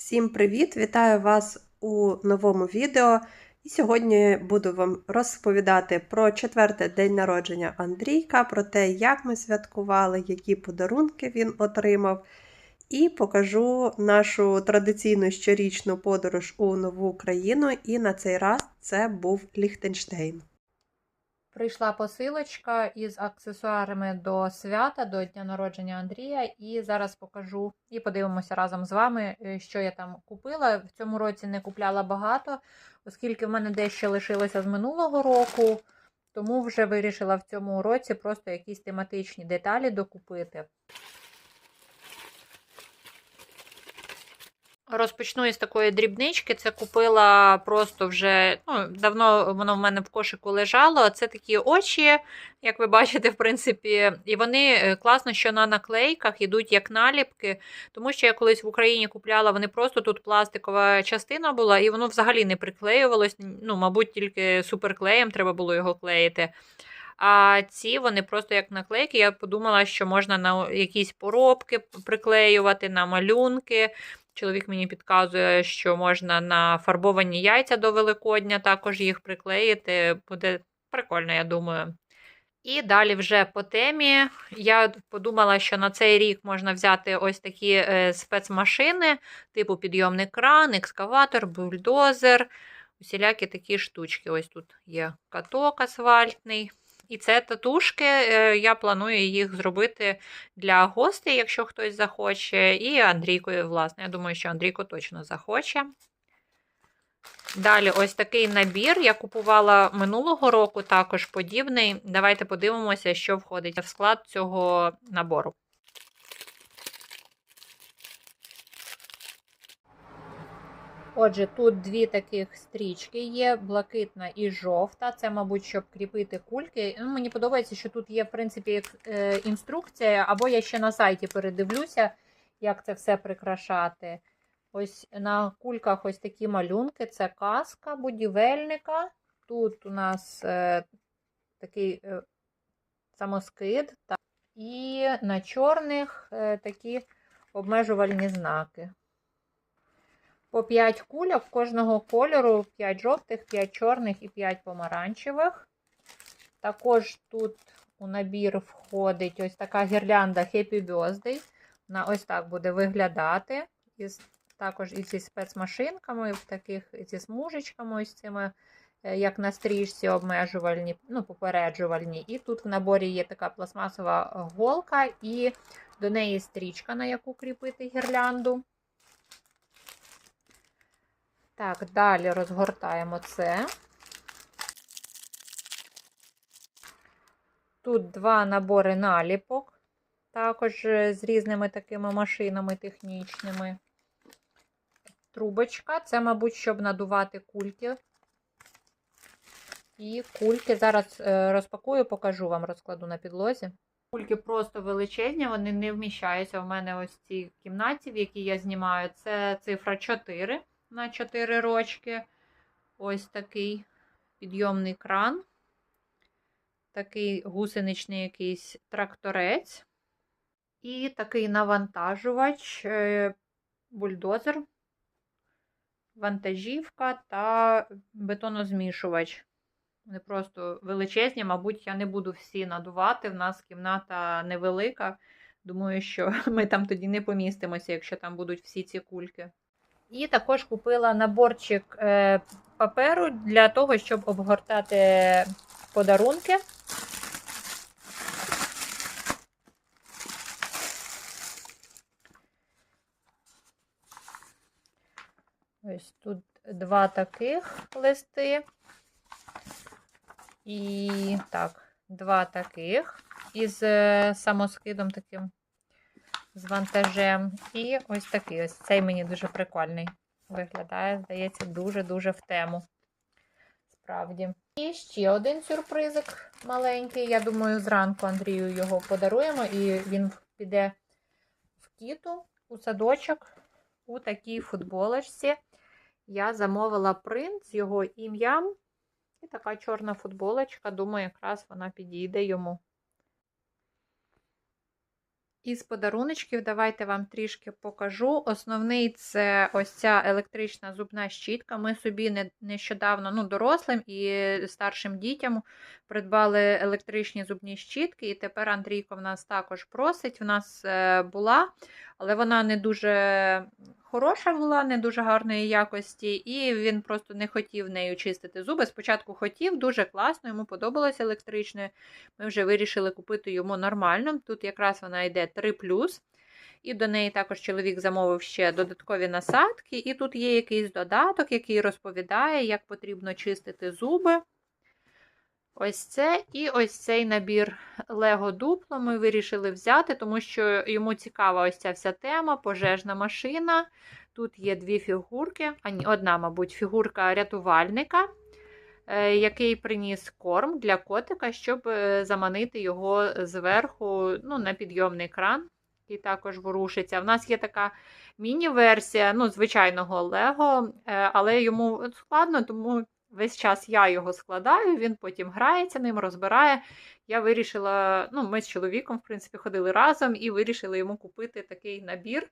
Всім привіт! Вітаю вас у новому відео. І сьогодні буду вам розповідати про четвертий день народження Андрійка, про те, як ми святкували, які подарунки він отримав. І покажу нашу традиційну щорічну подорож у нову країну. І на цей раз це був Ліхтенштейн. Прийшла посилочка із аксесуарами до свята, до дня народження Андрія, і зараз покажу і подивимося разом з вами, е, що я там купила. В цьому році не купляла багато, оскільки в мене дещо лишилося з минулого року, тому вже вирішила в цьому році просто якісь тематичні деталі докупити. Розпочну із такої дрібнички. Це купила просто вже ну, давно воно в мене в кошику лежало. Це такі очі, як ви бачите, в принципі, і вони класно, що на наклейках йдуть як наліпки, тому що я колись в Україні купляла, вони просто тут пластикова частина була, і воно взагалі не приклеювалось. Ну, мабуть, тільки суперклеєм треба було його клеїти. А ці вони просто як наклейки. Я подумала, що можна на якісь поробки приклеювати, на малюнки. Чоловік мені підказує, що можна на фарбовані яйця до Великодня також їх приклеїти. Буде прикольно, я думаю. І далі вже по темі. Я подумала, що на цей рік можна взяти ось такі е, спецмашини, типу підйомний кран, екскаватор, бульдозер, усілякі такі штучки. Ось тут є каток асфальтний. І це татушки, я планую їх зробити для гостей, якщо хтось захоче. І Андрійкою, власне, я думаю, що Андрійко точно захоче. Далі, ось такий набір. Я купувала минулого року, також подібний. Давайте подивимося, що входить в склад цього набору. Отже, тут дві таких стрічки є: блакитна і жовта. Це, мабуть, щоб кріпити кульки. Ну, Мені подобається, що тут є, в принципі, е, інструкція, або я ще на сайті передивлюся, як це все прикрашати. Ось на кульках ось такі малюнки: це каска будівельника. Тут у нас е, такий е, самоскид, та, і на чорних е, такі обмежувальні знаки. По 5 кульок кожного кольору 5 жовтих, 5 чорних і 5 помаранчевих. Також тут у набір входить ось така гірлянда Happy Birthday. Вона ось так буде виглядати. Із, також із зі спецмашинками, таких зі смужечками, ось цими, як на стрічці, обмежувальні, ну, попереджувальні. І тут в наборі є така пластмасова голка, і до неї стрічка, на яку кріпити гірлянду. Так, далі розгортаємо це. Тут два набори наліпок, також з різними такими машинами технічними. Трубочка, це, мабуть, щоб надувати кульки. І кульки зараз розпакую, покажу вам, розкладу на підлозі. Кульки просто величезні, вони не вміщаються в мене ось в цій кімнаті, в якій я знімаю. Це цифра 4 на 4 рочки. Ось такий підйомний кран, такий гусеничний якийсь тракторець. І такий навантажувач, е, бульдозер, вантажівка та бетонозмішувач. Вони просто величезні, мабуть, я не буду всі надувати. В нас кімната невелика. Думаю, що ми там тоді не помістимося, якщо там будуть всі ці кульки. І також купила наборчик е, паперу для того, щоб обгортати подарунки. Ось тут два таких листи. І так, два таких із е, самоскидом таким з вантажем. І ось такий ось цей мені дуже прикольний. Виглядає, здається, дуже-дуже в тему. Справді. І ще один сюрпризик маленький. Я думаю, зранку Андрію його подаруємо, і він піде в кіту у садочок у такій футболочці. Я замовила принт з його ім'ям. І така чорна футболочка. Думаю, якраз вона підійде йому. Із подаруночків давайте вам трішки покажу. Основний це ось ця електрична зубна щітка. Ми собі нещодавно, ну, дорослим і старшим дітям придбали електричні зубні щітки, і тепер Андрійко в нас також просить. В нас е, була, але вона не дуже хороша була, не дуже гарної якості, і він просто не хотів нею чистити зуби. Спочатку хотів, дуже класно, йому подобалось електричною. Ми вже вирішили купити йому нормально. Тут якраз вона йде 3 і до неї також чоловік замовив ще додаткові насадки. І тут є якийсь додаток, який розповідає, як потрібно чистити зуби. Ось це і ось цей набір Лего Дупло ми вирішили взяти, тому що йому цікава ось ця вся тема, пожежна машина. Тут є дві фігурки, одна, мабуть, фігурка рятувальника, який приніс корм для котика, щоб е, заманити його зверху ну, на підйомний кран, який також ворушиться. В нас є така міні-версія ну, звичайного Лего, е, але йому складно, тому весь час я його складаю, він потім грається ним, розбирає. Я вирішила, ну, ми з чоловіком, в принципі, ходили разом і вирішили йому купити такий набір.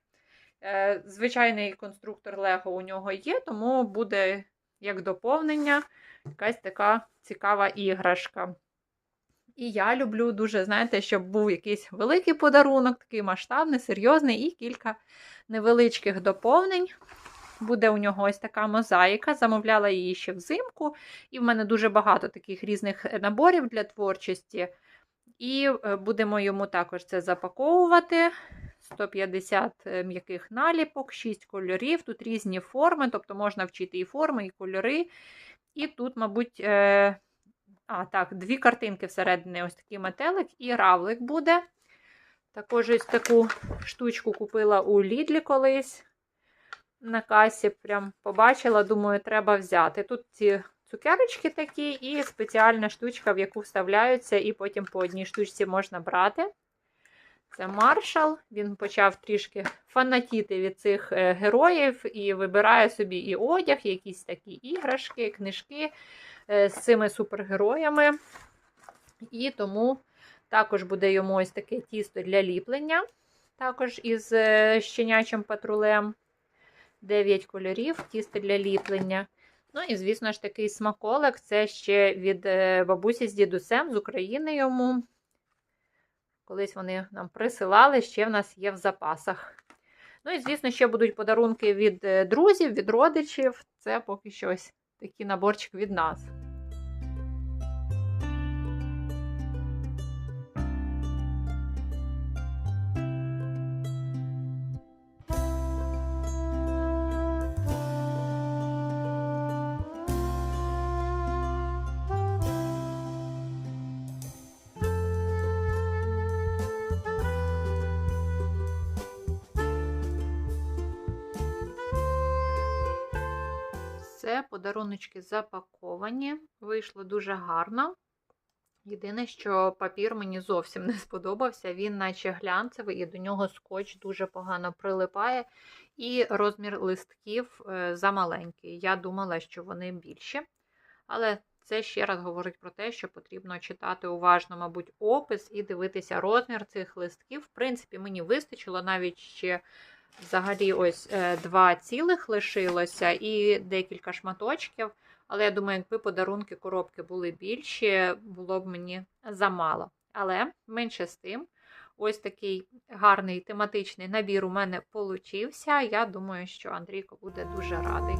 Е, Звичайний конструктор Лего у нього є, тому буде як доповнення якась така цікава іграшка. І я люблю дуже, знаєте, щоб був якийсь великий подарунок, такий масштабний, серйозний, і кілька невеличких доповнень. Буде у нього ось така мозаїка. Замовляла її ще взимку, і в мене дуже багато таких різних наборів для творчості. І е, будемо йому також це запаковувати. 150 м'яких наліпок, 6 кольорів, тут різні форми, тобто можна вчити і форми, і кольори. І тут, мабуть, е... а, так, дві картинки всередині, ось такий метелик і равлик буде. Також ось таку штучку купила у Лідлі колись на касі. Прям побачила, думаю, треба взяти. Тут ці цукерочки такі, і спеціальна штучка, в яку вставляються, і потім по одній штучці можна брати. Це маршал. Він почав трішки фанатіти від цих е, героїв і вибирає собі і одяг, і якісь такі іграшки, книжки е, з цими супергероями. І тому також буде йому ось таке тісто для ліплення, також із е, щенячим патрулем. 9 кольорів, тісто для ліплення. Ну і, звісно ж, такий смаколик це ще від бабусі з дідусем з України йому. Колись вони нам присилали, ще в нас є в запасах. Ну і, звісно, ще будуть подарунки від е, друзів, від родичів. Це поки що ось такий наборчик від нас. Все, запаковані. Вийшло дуже гарно. Єдине, що папір мені зовсім не сподобався, він наче глянцевий, і до нього скотч дуже погано прилипає, і розмір листків е, замаленький. Я думала, що вони більші. Але це ще раз говорить про те, що потрібно читати уважно, мабуть, опис і дивитися розмір цих листків. В принципі, мені вистачило навіть ще. Взагалі, ось е, два цілих лишилося і декілька шматочків. Але я думаю, якби подарунки коробки були більші, було б мені замало. Але менше з тим, ось такий гарний тематичний набір у мене получився. Я думаю, що Андрійко буде дуже радий.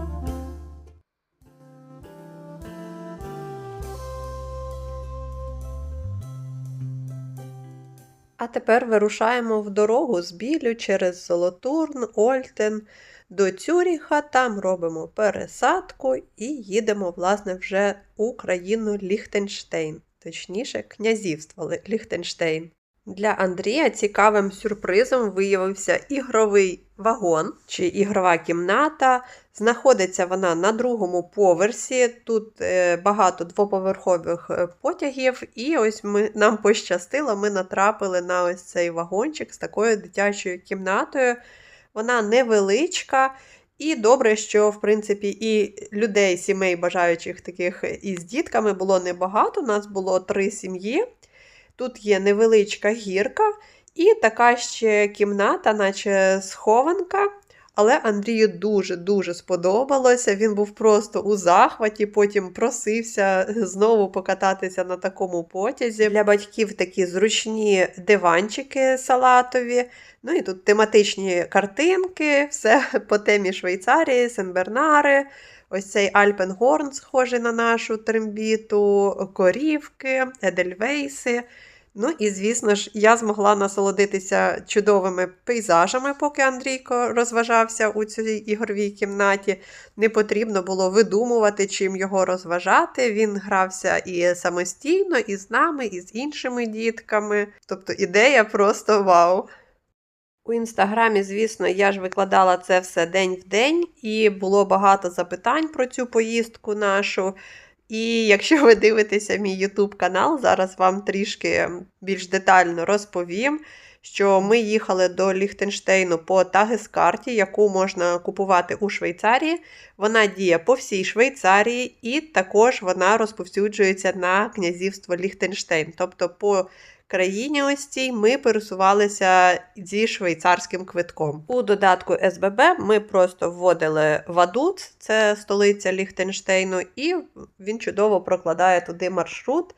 А тепер вирушаємо в дорогу з білю через Золотурн, Ольтен до Цюріха. Там робимо пересадку і їдемо, власне, вже у країну Ліхтенштейн, точніше, князівство Ліхтенштейн. Для Андрія цікавим сюрпризом виявився ігровий вагон чи ігрова кімната. Знаходиться вона на другому поверсі. Тут е, багато двоповерхових е, потягів, і ось ми, нам пощастило, ми натрапили на ось цей вагончик з такою дитячою кімнатою. Вона невеличка. І добре, що в принципі і людей, сімей, бажаючих таких із дітками було небагато. У нас було три сім'ї. Тут є невеличка гірка, І така ще кімната, наче схованка. Але Андрію дуже-дуже сподобалося. Він був просто у захваті, потім просився знову покататися на такому потязі. Для батьків такі зручні диванчики салатові. Ну і тут тематичні картинки, все по темі Швейцарії, Сен-Бернари. Ось цей Альпенгорн, схожий на нашу трембіту, корівки, Едельвейси. Ну і, звісно ж, я змогла насолодитися чудовими пейзажами, поки Андрійко розважався у цій ігровій кімнаті. Не потрібно було видумувати, чим його розважати. Він грався і самостійно, і з нами, і з іншими дітками. Тобто ідея просто вау. У інстаграмі, звісно, я ж викладала це все день в день, і було багато запитань про цю поїздку нашу. І якщо ви дивитеся мій YouTube канал, зараз вам трішки більш детально розповім, що ми їхали до Ліхтенштейну по Тагескарті, яку можна купувати у Швейцарії. Вона діє по всій Швейцарії, і також вона розповсюджується на князівство Ліхтенштейн. Тобто по країні ось цій ми пересувалися зі швейцарським квитком. У додатку СББ ми просто вводили Вадуц, це столиця Ліхтенштейну, і він чудово прокладає туди маршрут.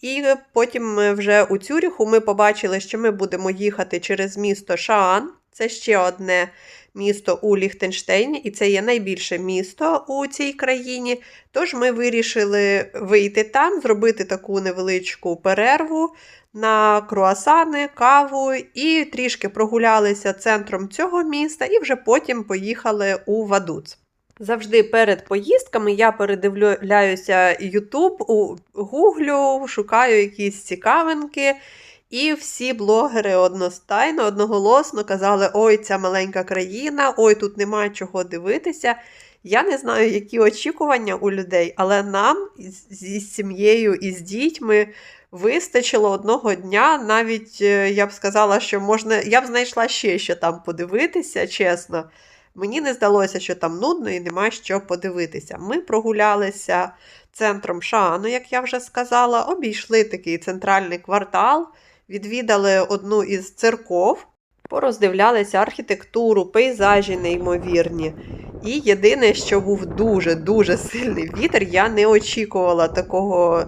І потім ми вже у Цюріху ми побачили, що ми будемо їхати через місто Шаан. Це ще одне місто у Ліхтенштейні, і це є найбільше місто у цій країні. Тож ми вирішили вийти там, зробити таку невеличку перерву на круасани, каву і трішки прогулялися центром цього міста, і вже потім поїхали у Вадуц. Завжди перед поїздками я передивляюся YouTube, гуглю, шукаю якісь цікавинки. І всі блогери одностайно, одноголосно казали: ой, ця маленька країна, ой, тут немає чого дивитися. Я не знаю, які очікування у людей, але нам зі сім'єю і з дітьми вистачило одного дня. Навіть е, я б сказала, що можна. Я б знайшла ще що там подивитися, чесно. Мені не здалося, що там нудно і нема що подивитися. Ми прогулялися центром Шаану, як я вже сказала, обійшли такий центральний квартал, відвідали одну із церков, пороздивлялися архітектуру, пейзажі неймовірні. І єдине, що був дуже-дуже сильний вітер, я не очікувала такого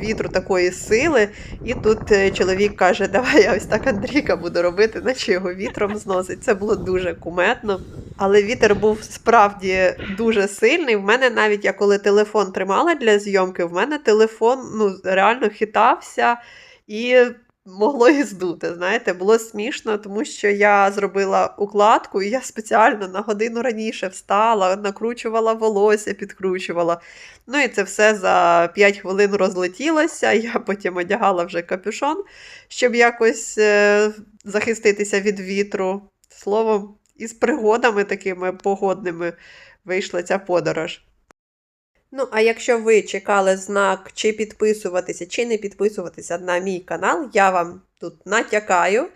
вітру, такої сили. І тут е, чоловік каже: Давай я ось так Андрійка буду робити, наче його вітром зносить. Це було дуже куметно. Але вітер був справді дуже сильний. В мене навіть я коли телефон тримала для зйомки, в мене телефон ну, реально хитався і могло і здути. Знаєте, було смішно, тому що я зробила укладку, і я спеціально на годину раніше встала, накручувала волосся, підкручувала. Ну і це все за 5 хвилин розлетілося. Я потім одягала вже капюшон, щоб якось е, захиститися від вітру. Словом, із пригодами такими погодними вийшла ця подорож. Ну, а якщо ви чекали знак, чи підписуватися, чи не підписуватися на мій канал, я вам тут натякаю.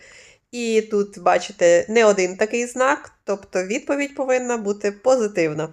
І тут, бачите, не один такий знак, тобто відповідь повинна бути позитивна.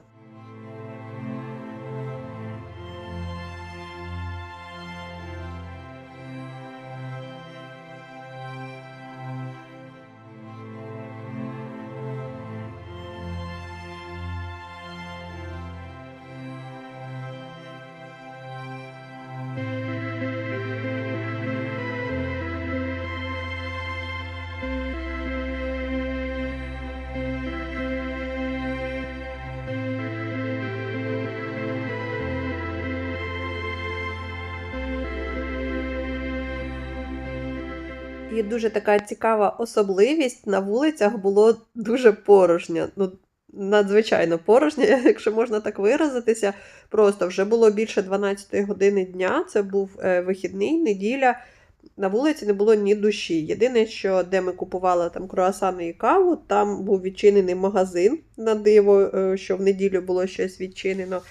І дуже така цікава особливість на вулицях було дуже порожньо. Ну, надзвичайно порожньо, якщо можна так виразитися. Просто вже було більше 12 години дня. Це був е, вихідний, неділя. На вулиці не було ні душі. Єдине, що де ми купували там круасани і каву, там був відчинений магазин на диво, е, що в неділю було щось відчинено.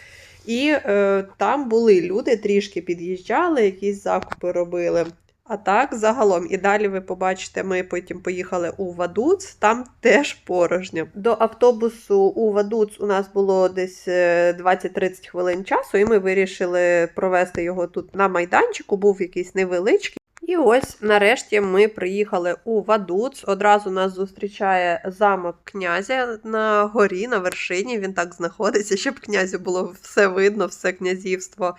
І е, там були люди, трішки під'їжджали, якісь закупи робили. А так, загалом, і далі ви побачите, ми потім поїхали у Вадуц, там теж порожньо. До автобусу у Вадуц у нас було десь е, 20-30 хвилин часу, і ми вирішили провести його тут на майданчику, був якийсь невеличкий. І ось нарешті ми приїхали у Вадуц. Одразу нас зустрічає замок князя на горі, на вершині. Він так знаходиться, щоб князю було все видно, все князівство.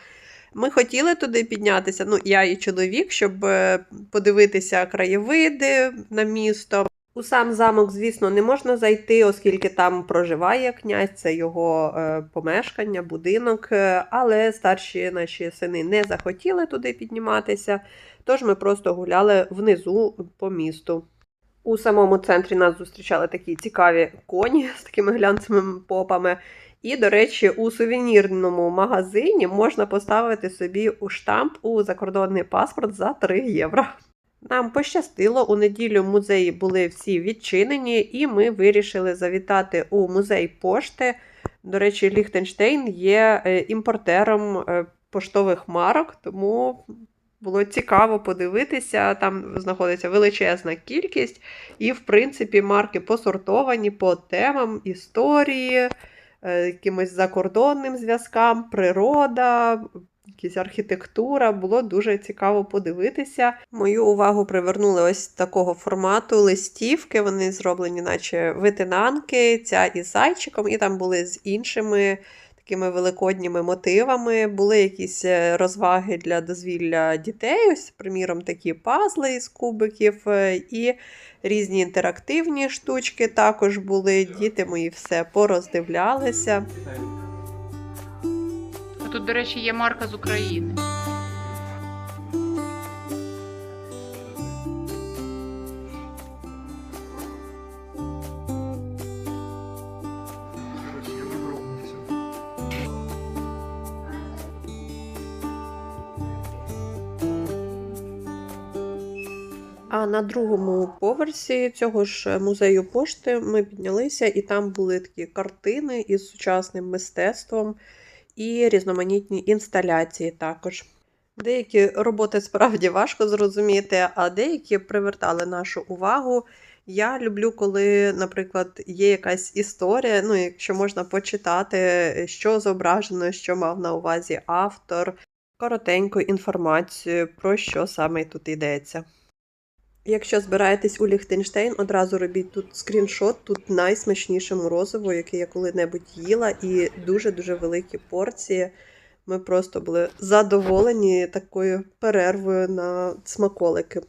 Ми хотіли туди піднятися, ну я і чоловік, щоб е, подивитися краєвиди на місто. У сам замок, звісно, не можна зайти, оскільки там проживає князь, це його е, помешкання, будинок. е, Але старші наші сини не захотіли туди підніматися, тож ми просто гуляли внизу по місту. У самому центрі нас зустрічали такі цікаві коні з такими глянцевими попами. І, до речі, у сувенірному магазині можна поставити собі у штамп у закордонний паспорт за 3 євро. Нам пощастило, у неділю музеї були всі відчинені, і ми вирішили завітати у музей пошти. До речі, Ліхтенштейн є е, імпортером е, поштових марок, тому було цікаво подивитися. Там знаходиться величезна кількість, і, в принципі, марки посортовані по темам історії, якимось закордонним зв'язкам, природа, якась архітектура. Було дуже цікаво подивитися. Мою увагу привернули ось такого формату листівки. Вони зроблені, наче витинанки, ця із зайчиком, і там були з іншими. Такими великодніми мотивами були якісь е, розваги для дозвілля дітей, ось, приміром, такі пазли із кубиків, е, і різні інтерактивні штучки також були. Діти мої все пороздивлялися. Тут, до речі, є марка з України. А на другому поверсі цього ж музею пошти ми піднялися, і там були такі картини із сучасним мистецтвом і різноманітні інсталяції також. Деякі роботи справді важко зрозуміти, а деякі привертали нашу увагу. Я люблю, коли, наприклад, є якась історія, ну, якщо можна почитати, що зображено, що мав на увазі автор, коротеньку інформацію, про що саме тут йдеться. Якщо збираєтесь у Ліхтенштейн, одразу робіть тут скріншот, тут найсмачніше морозиво, яке я коли-небудь їла, і дуже-дуже великі порції. Ми просто були задоволені такою перервою на смаколики.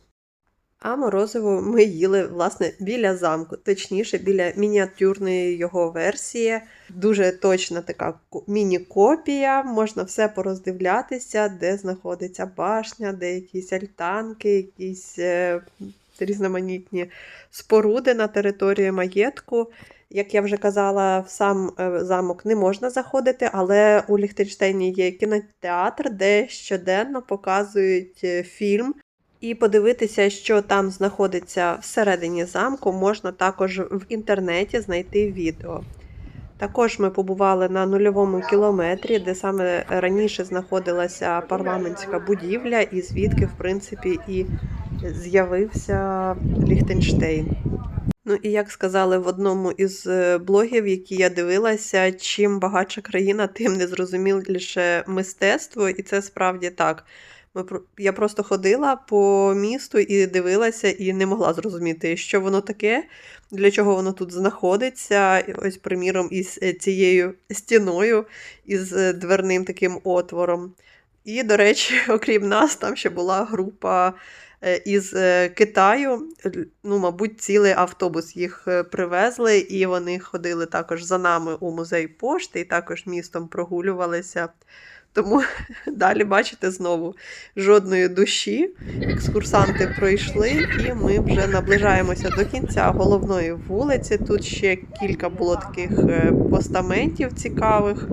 А морозиво ми їли, власне, біля замку, точніше, біля мініатюрної його версії. Дуже точна така міні-копія, можна все пороздивлятися, де знаходиться башня, де якісь альтанки, якісь е, різноманітні споруди на території маєтку. Як я вже казала, в сам е, замок не можна заходити, але у Ліхтенштейні є кінотеатр, де щоденно показують е, фільм. І подивитися, що там знаходиться всередині замку, можна також в інтернеті знайти відео. Також ми побували на нульовому кілометрі, де саме раніше знаходилася парламентська будівля, і звідки, в принципі, і з'явився Ліхтенштейн. Ну і як сказали в одному із е, блогів, які я дивилася, чим багатша країна, тим незрозуміліше мистецтво, і це справді так. Я просто ходила по місту і дивилася, і не могла зрозуміти, що воно таке, для чого воно тут знаходиться. Ось, приміром, із е, цією стіною, із е, дверним таким отвором. І, до речі, окрім нас, там ще була група е, із Китаю. Ну, мабуть, цілий автобус їх привезли, і вони ходили також за нами у музей пошти, і також містом прогулювалися. Тому далі бачите знову жодної душі. Екскурсанти пройшли, і ми вже наближаємося до кінця головної вулиці. Тут ще кілька було таких е, постаментів цікавих.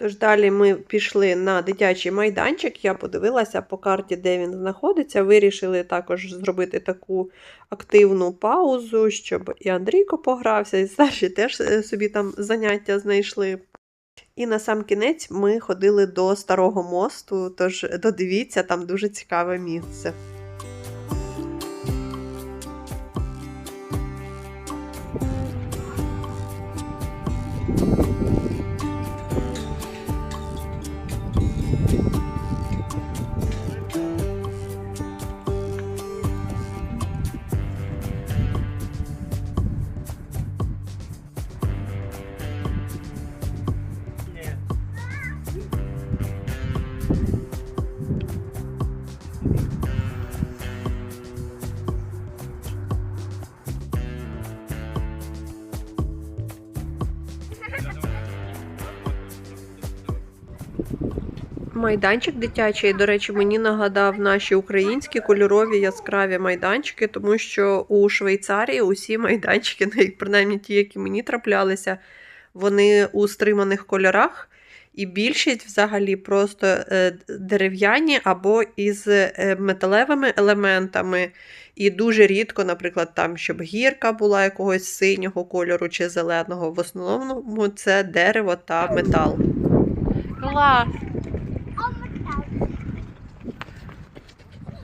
Тож далі ми пішли на дитячий майданчик. Я подивилася по карті, де він знаходиться. Вирішили також зробити таку активну паузу, щоб і Андрійко погрався, і старші теж е, собі там заняття знайшли. І на сам кінець ми ходили до старого мосту, тож додивіться, там дуже цікаве місце. Майданчик дитячий, до речі, мені нагадав наші українські кольорові яскраві майданчики, тому що у Швейцарії усі майданчики, навіть принаймні ті, які мені траплялися, вони у стриманих кольорах. І більшість взагалі просто е, дерев'яні або із е, металевими елементами. І дуже рідко, наприклад, там, щоб гірка була якогось синього кольору чи зеленого. В основному це дерево та метал. Клас!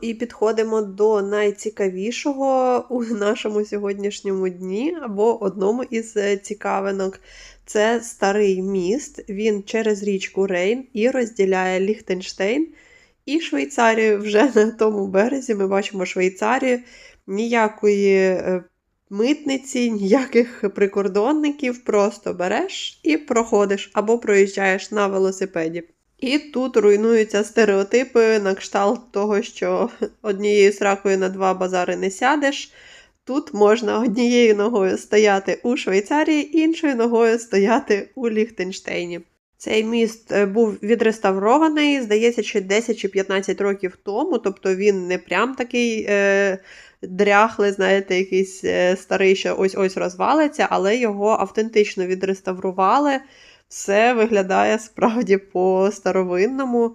і підходимо до найцікавішого у нашому сьогоднішньому дні або одному із е, цікавинок. Це старий міст. Він через річку Рейн і розділяє Ліхтенштейн і Швейцарію. Вже на тому березі ми бачимо Швейцарію. Ніякої е, митниці, ніяких прикордонників. Просто береш і проходиш або проїжджаєш на велосипеді. І тут руйнуються стереотипи на кшталт того, що однією сракою на два базари не сядеш. Тут можна однією ногою стояти у Швейцарії, іншою ногою стояти у Ліхтенштейні. Цей міст е, був відреставрований, здається, чи 10 чи 15 років тому, тобто він не прям такий е, дряхлий, знаєте, якийсь е, старий, що ось-ось розвалиться, але його автентично відреставрували. Все виглядає справді по-старовинному.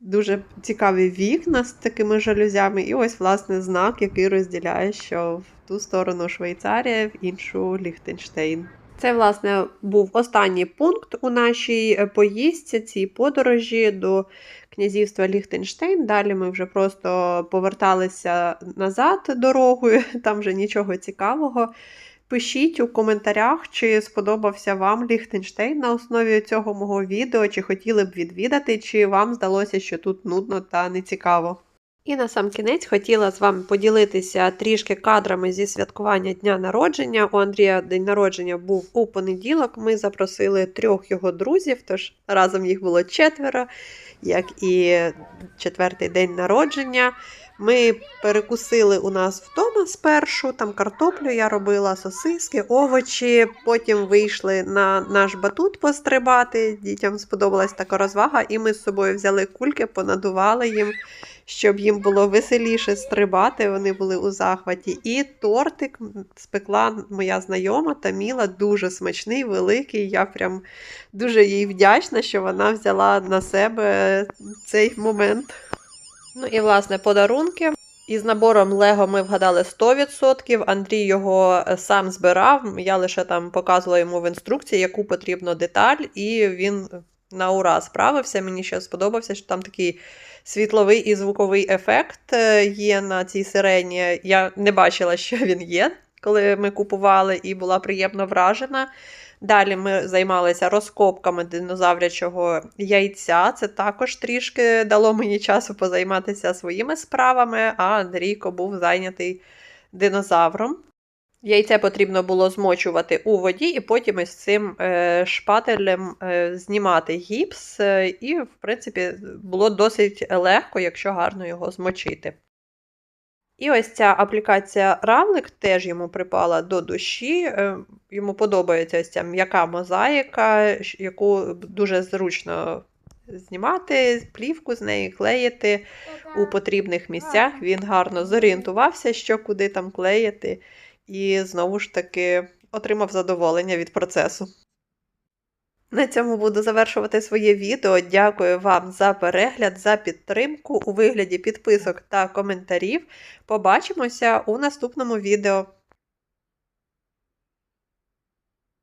Дуже цікаві вікна з такими жалюзями. І ось, власне, знак, який розділяє, що в ту сторону Швейцарія, в іншу Ліхтенштейн. Це, власне, був останній пункт у нашій е, поїздці, цій подорожі до князівства Ліхтенштейн. Далі ми вже просто поверталися назад дорогою, там вже нічого цікавого. Пишіть у коментарях, чи сподобався вам Ліхтенштейн на основі цього мого відео, чи хотіли б відвідати, чи вам здалося, що тут нудно та нецікаво. І на сам кінець хотіла з вами поділитися трішки кадрами зі святкування дня народження. У Андрія день народження був у понеділок. Ми запросили трьох його друзів, тож разом їх було четверо, як і четвертий день народження. Ми перекусили у нас вдома спершу, там картоплю я робила, сосиски, овочі. Потім вийшли на наш батут пострибати. Дітям сподобалась така розвага, і ми з собою взяли кульки, понадували їм, щоб їм було веселіше стрибати. Вони були у захваті. І тортик спекла моя знайома Таміла, дуже смачний, великий. Я прям дуже їй вдячна, що вона взяла на себе цей момент. Ну і власне подарунки. Із набором Лего ми вгадали 100%. Андрій його е, сам збирав. Я лише там показувала йому в інструкції, яку потрібно деталь, і він на ура справився. Мені ще сподобався, що там такий світловий і звуковий ефект е, є на цій сирені. Я не бачила, що він є, коли ми купували, і була приємно вражена. Далі ми займалися розкопками динозаврячого яйця. Це також трішки дало мені часу позайматися своїми справами, а Андрійко був зайнятий динозавром. Яйце потрібно було змочувати у воді, і потім із цим е, шпателем е, знімати гіпс. е, І, в принципі, було досить легко, якщо гарно його змочити. І ось ця аплікація Равлик теж йому припала до душі. Е, Йому подобається ось ця м'яка мозаїка, яку дуже зручно знімати, плівку з неї клеїти у потрібних місцях. Він гарно зорієнтувався, що куди там клеїти, і знову ж таки отримав задоволення від процесу. На цьому буду завершувати своє відео. Дякую вам за перегляд, за підтримку у вигляді підписок та коментарів. Побачимося у наступному відео.